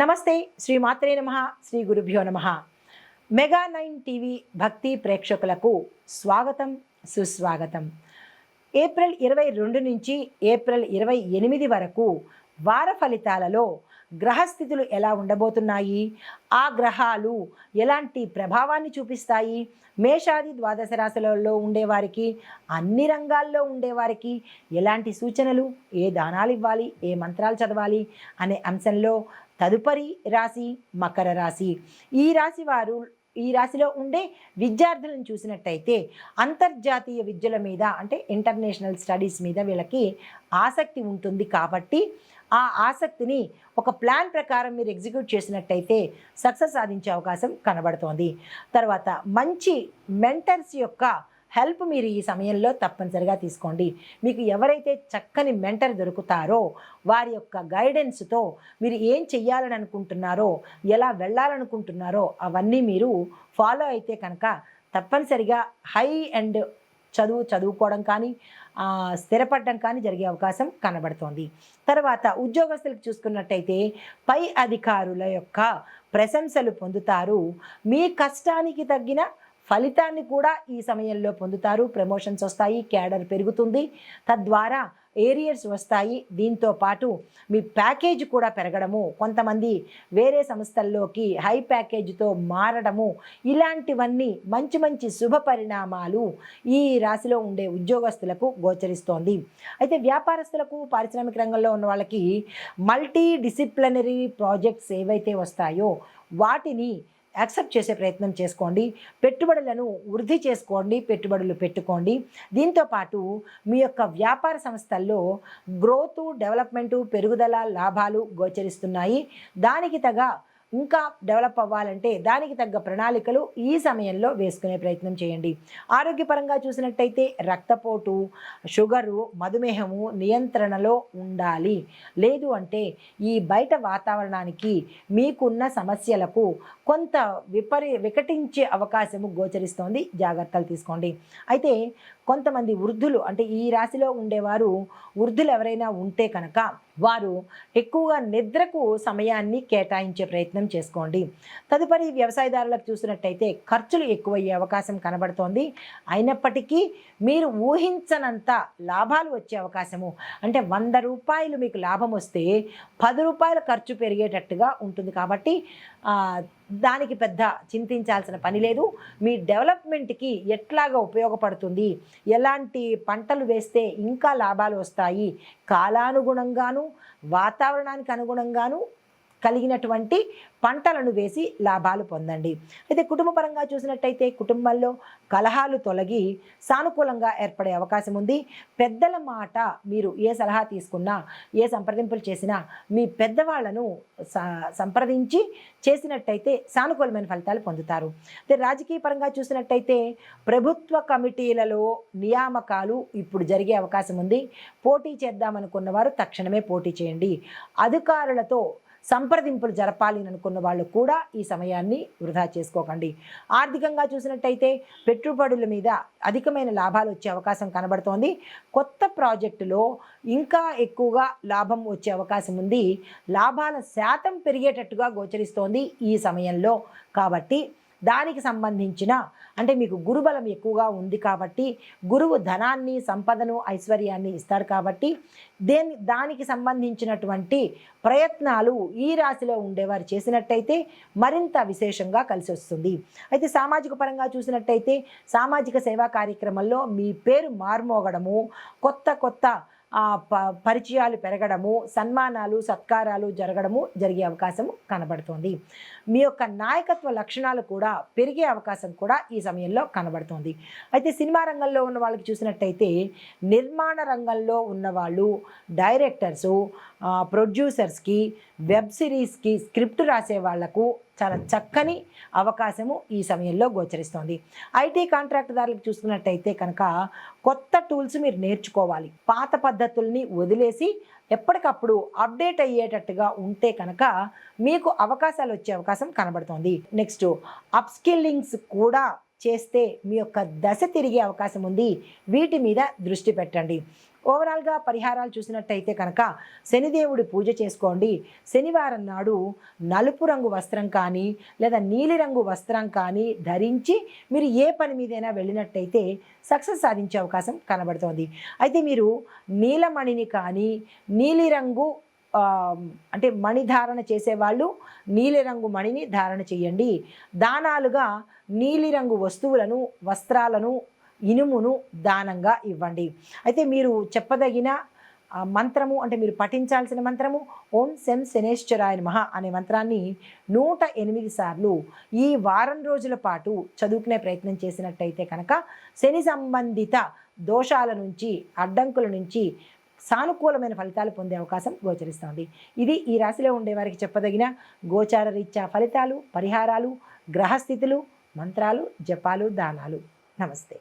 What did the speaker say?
నమస్తే శ్రీ మాత్రే నమ శ్రీ గురుభ్యో నమ. మెగా నైన్ టీవీ భక్తి ప్రేక్షకులకు స్వాగతం సుస్వాగతం. ఏప్రిల్ ఇరవై రెండు నుంచి ఏప్రిల్ ఇరవై ఎనిమిది వరకు వార ఫలితాలలో గ్రహస్థితులు ఎలా ఉండబోతున్నాయి? ఆ గ్రహాలు ఎలాంటి ప్రభావాన్ని చూపిస్తాయి? మేషాది ద్వాదశ రాశులలో ఉండేవారికి అన్ని రంగాల్లో ఉండేవారికి ఎలాంటి సూచనలు ఏ దానాలు ఇవ్వాలి ఏ మంత్రాలు చదవాలి అనే అంశంలో తదుపరి రాశి మకర రాశి. ఈ రాశి వారు ఈ రాశిలో ఉండే విద్యార్థులను చూసినట్టయితే అంతర్జాతీయ విద్యల మీద అంటే ఇంటర్నేషనల్ స్టడీస్ మీద వీళ్ళకి ఆసక్తి ఉంటుంది కాబట్టి ఆ ఆసక్తిని ఒక ప్లాన్ ప్రకారం మీరు ఎగ్జిక్యూట్ చేసినట్టయితే సక్సెస్ సాధించే అవకాశం కనబడుతోంది. తర్వాత మంచి మెంటర్స్ యొక్క హెల్ప్ మీరు ఈ సమయంలో తప్పనిసరిగా తీసుకోండి. మీకు ఎవరైతే చక్కని మెంటర్ దొరుకుతారో వారి యొక్క గైడెన్స్తో మీరు ఏం చెయ్యాలని అనుకుంటున్నారో ఎలా వెళ్ళాలనుకుంటున్నారో అవన్నీ మీరు ఫాలో అయితే కనుక తప్పనిసరిగా హై అండ్ చదువు చదువుకోవడం కానీ స్థిరపడడం కానీ జరిగే అవకాశం కనబడుతోంది. తర్వాత ఉద్యోగస్తులకు చూసుకున్నట్టయితే పై అధికారుల యొక్క ప్రశంసలు పొందుతారు. మీ కష్టానికి తగ్గిన ఫలితాన్ని కూడా ఈ సమయంలో పొందుతారు. ప్రమోషన్స్ వస్తాయి క్యాడర్ పెరుగుతుంది. తద్వారా ఏరియర్స్ వస్తాయి. దీంతో పాటు మీ ప్యాకేజ్ కూడా పెరగడము కొంతమంది వేరే సంస్థల్లోకి హై ప్యాకేజ్తో మారడము ఇలాంటివన్నీ మంచి మంచి శుభ పరిణామాలు ఈ రాశిలో ఉండే ఉద్యోగస్తులకు గోచరిస్తోంది. అయితే వ్యాపారస్తులకు పారిశ్రామిక రంగంలో ఉన్న వాళ్ళకి మల్టీ డిసిప్లినరీ ప్రాజెక్ట్స్ ఏవైతే వస్తాయో వాటిని యాక్సెప్ట్ చేసే ప్రయత్నం చేసుకోండి. పెట్టుబడులను వృద్ధి చేసుకోండి పెట్టుబడులు పెట్టుకోండి. దీంతో పాటు మీ యొక్క వ్యాపార సంస్థల్లో గ్రోతు డెవలప్మెంటు పెరుగుదల లాభాలు గోచరిస్తున్నాయి. దానికి తగ ఇంకా డెవలప్ అవ్వాలంటే దానికి తగ్గ ప్రణాళికలు ఈ సమయంలో వేసుకునే ప్రయత్నం చేయండి. ఆరోగ్యపరంగా చూసినట్టయితే రక్తపోటు షుగరు మధుమేహము నియంత్రణలో ఉండాలి. లేదు అంటే ఈ బయట వాతావరణానికి మీకున్న సమస్యలకు కొంత విపరి వికటించే అవకాశము గోచరిస్తోంది. జాగ్రత్తలు తీసుకోండి. అయితే కొంతమంది వృద్ధులు అంటే ఈ రాశిలో ఉండేవారు వృద్ధులు ఎవరైనా ఉంటే కనుక వారు ఎక్కువగా నిద్రకు సమయాన్ని కేటాయించే ప్రయత్నం చేసుకోండి. తదుపరి వ్యవసాయదారులకు చూసినట్టయితే ఖర్చులు ఎక్కువయ్యే అవకాశం కనబడుతోంది. అయినప్పటికీ మీరు ఊహించనంత లాభాలు వచ్చే అవకాశము. అంటే వంద రూపాయలు మీకు లాభం వస్తే పది రూపాయల ఖర్చు పెరిగేటట్టుగా ఉంటుంది కాబట్టి దానికి పెద్ద చింతించాల్సిన పని లేదు. మీ డెవలప్మెంట్కి ఎట్లాగా ఉపయోగపడుతుంది? ఎలాంటి పంటలు వేస్తే ఇంకా లాభాలు వస్తాయి? కాలానుగుణంగాను వాతావరణానికి అనుగుణంగాను కలిగినటువంటి పంటలను వేసి లాభాలు పొందండి. అయితే కుటుంబపరంగా చూసినట్టయితే కుటుంబంలో కలహాలు తొలగి సానుకూలంగా ఏర్పడే అవకాశం ఉంది. పెద్దల మాట మీరు ఏ సలహా తీసుకున్నా ఏ సంప్రదింపులు చేసినా మీ పెద్దవాళ్ళను సంప్రదించి చేసినట్టయితే సానుకూలమైన ఫలితాలు పొందుతారు. అయితే రాజకీయ పరంగా చూసినట్టయితే ప్రభుత్వ కమిటీలలో నియామకాలు ఇప్పుడు జరిగే అవకాశం ఉంది. పోటీ చేద్దామనుకున్న వారు తక్షణమే పోటీ చేయండి. అధికారులతో సంప్రదింపులు జరపాలి అని అనుకున్న వాళ్ళు కూడా ఈ సమయాన్ని వృధా చేసుకోకండి. ఆర్థికంగా చూసినట్టయితే పెట్టుబడుల మీద అధికమైన లాభాలు వచ్చే అవకాశం కనబడుతోంది. కొత్త ప్రాజెక్టులో ఇంకా ఎక్కువగా లాభం వచ్చే అవకాశం ఉంది. లాభాల శాతం పెరిగేటట్టుగా గోచరిస్తోంది ఈ సమయంలో. కాబట్టి దానికి సంబంధించిన అంటే మీకు గురుబలం ఎక్కువగా ఉంది కాబట్టి గురువు ధనాన్ని సంపదను ఐశ్వర్యాన్ని ఇస్తాడు కాబట్టి దేని దానికి సంబంధించినటువంటి ప్రయత్నాలు ఈ రాశిలో ఉండేవారు చేసినట్టయితే మరింత విశేషంగా కలిసి వస్తుంది. అయితే సామాజిక పరంగా చూసినట్టయితే సామాజిక సేవా కార్యక్రమంలో మీ పేరు మార్మోగడము కొత్త కొత్త పరిచయాలు పెరగడము సన్మానాలు సత్కారాలు జరగడము జరిగే అవకాశం కనబడుతోంది. మీ యొక్క నాయకత్వ లక్షణాలు కూడా పెరిగే అవకాశం కూడా ఈ సమయంలో కనబడుతోంది. అయితే సినిమా రంగంలో ఉన్న వాళ్ళకి చూసినట్టయితే నిర్మాణ రంగంలో ఉన్నవాళ్ళు డైరెక్టర్సు ప్రొడ్యూసర్స్కి వెబ్ సిరీస్కి స్క్రిప్ట్ రాసే వాళ్ళకు చాలా చక్కని అవకాశము ఈ సమయంలో గోచరిస్తోంది. ఐటీ కాంట్రాక్టుదారులకు చూసుకున్నట్టయితే కనుక కొత్త టూల్స్ మీరు నేర్చుకోవాలి. పాత పద్ధతుల్ని వదిలేసి ఎప్పటికప్పుడు అప్డేట్ అయ్యేటట్టుగా ఉంటే కనుక మీకు అవకాశాలు వచ్చే అవకాశం కనబడుతోంది. నెక్స్ట్ అప్స్కిల్లింగ్స్ కూడా చేస్తే మీ యొక్క దశ తిరిగే అవకాశం ఉంది. వీటి మీద దృష్టి పెట్టండి. ఓవరాల్గా పరిహారాలు చూసినట్టయితే కనుక శనిదేవుడి పూజ చేసుకోండి. శనివారం నాడు నలుపు రంగు వస్త్రం కానీ లేదా నీలిరంగు వస్త్రం కానీ ధరించి మీరు ఏ పని మీదైనా వెళ్ళినట్టయితే సక్సెస్ సాధించే అవకాశం కనబడుతోంది. అయితే మీరు నీలమణిని కానీ నీలిరంగు అంటే మణి ధారణ చేసేవాళ్ళు నీలిరంగు మణిని ధారణ చేయండి. దానాలుగా నీలిరంగు వస్తువులను వస్త్రాలను ఇనుమును దానంగా ఇవ్వండి. అయితే మీరు చెప్పదగిన మంత్రము అంటే మీరు పఠించాల్సిన మంత్రము ఓం శం శనేశ్వరాయ నమః అనే మంత్రాన్ని నూట ఎనిమిది సార్లు ఈ వారం రోజుల పాటు చదువుకునే ప్రయత్నం చేసినట్టయితే కనుక శని సంబంధిత దోషాల నుంచి అడ్డంకుల నుంచి సానుకూలమైన ఫలితాలు పొందే అవకాశం గోచరిస్తోంది. ఇది ఈ రాశిలో ఉండే వారికి చెప్పదగిన గోచార రీత్యా ఫలితాలు పరిహారాలు గ్రహస్థితులు మంత్రాలు జపాలు దానాలు. నమస్తే.